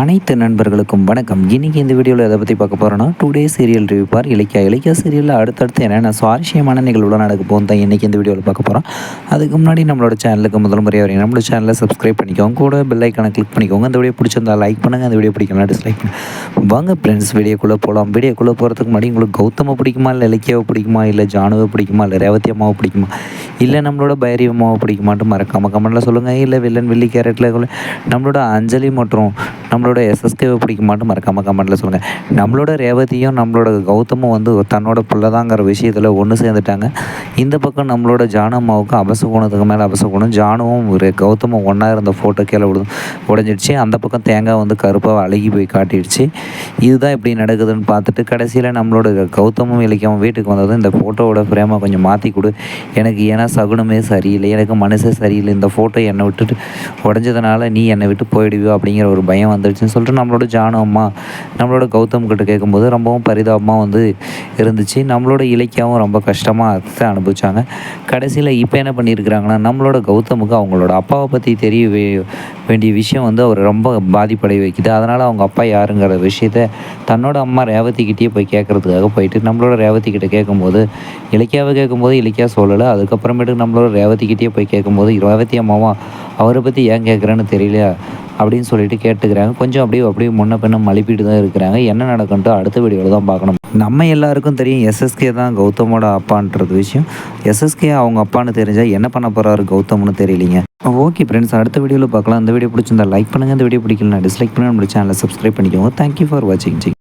அனைத்து நண்பர்களுக்கும் வணக்கம். இன்றைக்கி இந்த வீடியோவில் எதை பற்றி பார்க்க போகிறோன்னா today serial review for Ilakkiya. Ilakkiya சீரியலில் அடுத்தடுத்து என்னென்ன சுவாரஸ்யமான நிகழ்வுலாம் நடக்க போகும் தான் இன்றைக்கி இந்த வீடியோவில் பார்க்க போகிறோம் அதுக்கு முன்னாடி நம்மளோட சேனலுக்கு முதல் முறையாக வரீங்க. நம்மளோட சேனலை சப்ஸ்கிரைப் பண்ணிக்கோங்க. கூட பெல் ஐக்கானை கிளிக் பண்ணிக்கோங்க. அந்த வீடியோ பிடிச்சிருந்தா லைக் பண்ணுங்கள் அந்த வீடியோ பிடிக்கலாம் டிஸ்லைக் பண்ணுங்கள் வாங்க ஃப்ரெண்ட்ஸ் வீடியோக்குள்ளே போகலாம் வீடியோக்குள்ளே போகிறதுக்கு முன்னாடி உங்களுக்கு கௌதமாக பிடிக்குமா? இல்லை இலக்கியாவை பிடிக்குமா? இல்லை ஜானுவை பிடிக்குமா? இல்லை ரேவதி அம்மாவை பிடிக்குமா? இல்லை நம்மளோட பைரவமாவை பிடிக்க மாட்டோம் மறக்காமல் கமெண்ட்டில் சொல்லுங்கள் இல்லை வில்லன் வில்லி கேரட்டில் நம்மளோட அஞ்சலி மற்றும் நம்மளோட எஸ்எஸ்கேவை பிடிக்க மாட்டோம் மறக்காமல் கமெண்ட்டில் சொல்லுங்கள் நம்மளோட ரேவதியும் நம்மளோட கௌதமும் வந்து தன்னோட பிள்ளைதாங்கிற விஷயத்தில் ஒன்று சேர்ந்துட்டாங்க. இந்த பக்கம் நம்மளோட ஜானம்மாவுக்கு அபசகுணத்துக்கு மேலே அபசகுணம். ஜானுவும் ஒரு கௌதமும் ஒன்றா இருந்த ஃபோட்டோ கீழே விடு உடஞ்சிடுச்சு. அந்த பக்கம் தேங்காய் வந்து கருப்பாக அழுகி போய் காட்டிடுச்சு. இதுதான் இப்படி நடக்குதுன்னு பார்த்துட்டு கடைசியில் நம்மளோட கௌதமும் இலக்கியமும் வீட்டுக்கு வந்ததும் இந்த ஃபோட்டோவோட ஃப்ரேமை கொஞ்சம் மாற்றி கொடு. எனக்கு ஏன்னா சகுனமே சரியில்லை. எனக்கு மனசே சரியில்லை. இந்த ஃபோட்டோ என்னை விட்டுட்டு உடஞ்சதுனால நீ என்னை விட்டு போயிடுவியோ அப்படிங்கிற ஒரு பயம் வந்துடுச்சுன்னு சொல்லிட்டு நம்மளோட ஜானு அம்மா நம்மளோட கௌதம் கிட்ட கேட்கும்போது ரொம்பவும் பரிதாபமாக வந்து இருந்துச்சு. நம்மளோட இலக்கியாவும் ரொம்ப கஷ்டமாக தான் அனுபவிச்சாங்க. கடைசியில் இப்போ என்ன பண்ணியிருக்கிறாங்கன்னா நம்மளோட கௌதமுக்கு அவங்களோட அப்பாவை பற்றி தெரிய வேண்டிய விஷயம் வந்து அவர் ரொம்ப பாதிப்படைய வைக்குது. அதனால் அவங்க அப்பா யாருங்கிற விஷயத்த தன்னோட அம்மா ரேவதிக்கிட்டேயே போய் கேட்குறதுக்காக போயிட்டு நம்மளோட ரேவதி கிட்ட கேட்கும்போது இலக்கியாவை கேட்கும்போது இலக்கியா சொல்லலை. அதுக்கப்புறம் அப்புறமேட்டுக்கு நம்மளோட ரேவதிக்கிட்டே போய் கேட்கும்போது ரேவதி அம்மாவா? அவரை பற்றி ஏன் கேட்குறேன்னு தெரியலையா? அப்படின்னு சொல்லிட்டு கேட்டுக்கிறாங்க. கொஞ்சம் அப்படியே அப்படியே முன்ன பின்ன மழுப்பிட்டு தான் இருக்கிறாங்க. என்ன நடக்குன்ட்டு அடுத்த வீடியோவில் தான் பார்க்கணும். நம்ம எல்லாருக்கும் தெரியும் எஸ்எஸ்கே தான் கௌதமோட அப்பான்றது விஷயம். எஸ்எஸ்கே அவங்க அப்பான்னு தெரிஞ்சால் என்ன பண்ண போகிறாரு கௌதம்னு தெரியலிங்க. ஓகே ஃப்ரெண்ட்ஸ் அடுத்த வீடியோவில் பார்க்கலாம். இந்த வீடியோ பிடிச்சிருந்தா லைக் பண்ணுங்கள் இந்த வீடியோ பிடிக்கலனா டிஸ்லைக் பண்ணி நம்மளோட சேனலை சப்ஸ்கிரைப் பண்ணிக்கோங்க. தேங்க்யூ ஃபார் வாட்சிங்